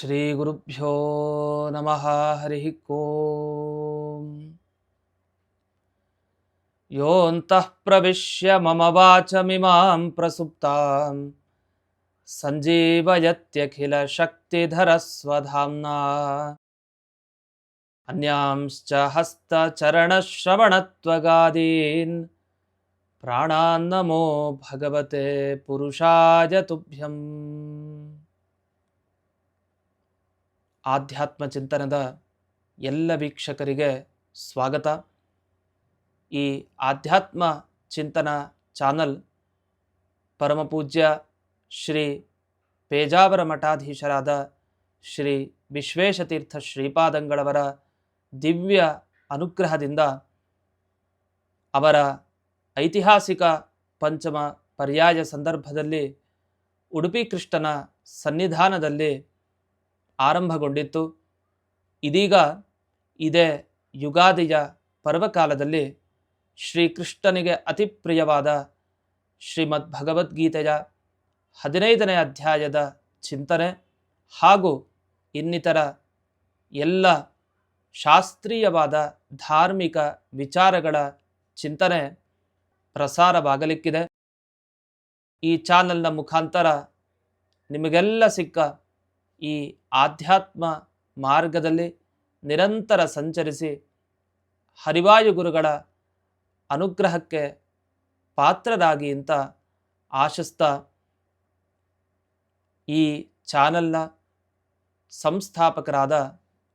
ശ്രീഗുരുഭ്യോ നമ ഹരി ഓം യോന്തഃ പ്രവിശ്യ മമ വാചമിമാം പ്രസുപ്താം. സഞ്ജീവയത്യഖില ശക്തിധരസ്വധാംനാ അന്യാംശ്ച ഹസ്തചരണശ്രവണത്വഗാദീൻ. പ്രാണാന്നമോ ഭഗവത്തെ പുരുഷാ തുഭ്യം. ಆಧ್ಯಾತ್ಮ ಚಿಂತನದ ಎಲ್ಲ ವೀಕ್ಷಕರಿಗೆ ಸ್ವಾಗತ. ಈ ಆಧ್ಯಾತ್ಮ ಚಿಂತನ ಚಾನಲ್ ಪರಮಪೂಜ್ಯ ಶ್ರೀ ಪೇಜಾವರ ಮಠಾಧೀಶರಾದ ಶ್ರೀ ವಿಶ್ವೇಶತೀರ್ಥ ಶ್ರೀಪಾದಂಗಳವರ ದಿವ್ಯ ಅನುಗ್ರಹದಿಂದ ಅವರ ಐತಿಹಾಸಿಕ ಪಂಚಮ ಪರ್ಯಾಯ ಸಂದರ್ಭದಲ್ಲಿ ಉಡುಪಿ ಕೃಷ್ಣನ ಸನ್ನಿಧಾನದಲ್ಲಿ ಆರಂಭಗೊಂಡಿತ್ತು. ಇದೀಗ ಇದೇ ಯುಗಾದಿಯ ಪರ್ವಕಾಲದಲ್ಲಿ ಶ್ರೀಕೃಷ್ಣನಿಗೆ ಅತಿ ಪ್ರಿಯವಾದ ಶ್ರೀಮದ್ ಭಗವದ್ಗೀತೆಯ ಹದಿನೈದನೇ ಅಧ್ಯಾಯದ ಚಿಂತನೆ ಹಾಗೂ ಇನ್ನಿತರ ಎಲ್ಲ ಶಾಸ್ತ್ರೀಯವಾದ ಧಾರ್ಮಿಕ ವಿಚಾರಗಳ ಚಿಂತನೆ ಪ್ರಸಾರವಾಗಲಿಕ್ಕಿದೆ. ಈ ಚಾನಲ್ನ ಮುಖಾಂತರ ನಿಮಗೆಲ್ಲ ಸಿಕ್ಕ ಈ ಆಧ್ಯಾತ್ಮ ಮಾರ್ಗದಲ್ಲಿ ನಿರಂತರ ಸಂಚರಿಸಿ ಹರಿವಾಯು ಗುರುಗಳ ಅನುಗ್ರಹಕ್ಕೆ ಪಾತ್ರರಾಗಿ ಅಂತ ಆಶಿಸ್ತ ಈ ಚಾನಲ್ನ ಸಂಸ್ಥಾಪಕರಾದ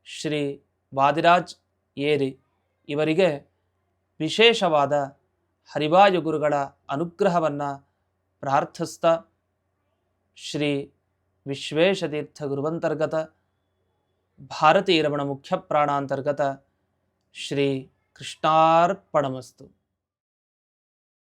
ಶ್ರೀ ವಾದಿರಾಜ್ ಏರಿ ಇವರಿಗೆ ವಿಶೇಷವಾದ ಹರಿವಾಯು ಗುರುಗಳ ಅನುಗ್ರಹವನ್ನು ಪ್ರಾರ್ಥಿಸ್ತಾ ಶ್ರೀ ವಿಶ್ವೇಶತೀರ್ಥ ಗುರುವಂತರ್ಗತ ಭಾರತೀಯ ರಮಣ ಮುಖ್ಯ ಪ್ರಾಣಾಂತರ್ಗತ ಶ್ರೀ ಕೃಷ್ಣಾರ್ಪಣಮಸ್ತು.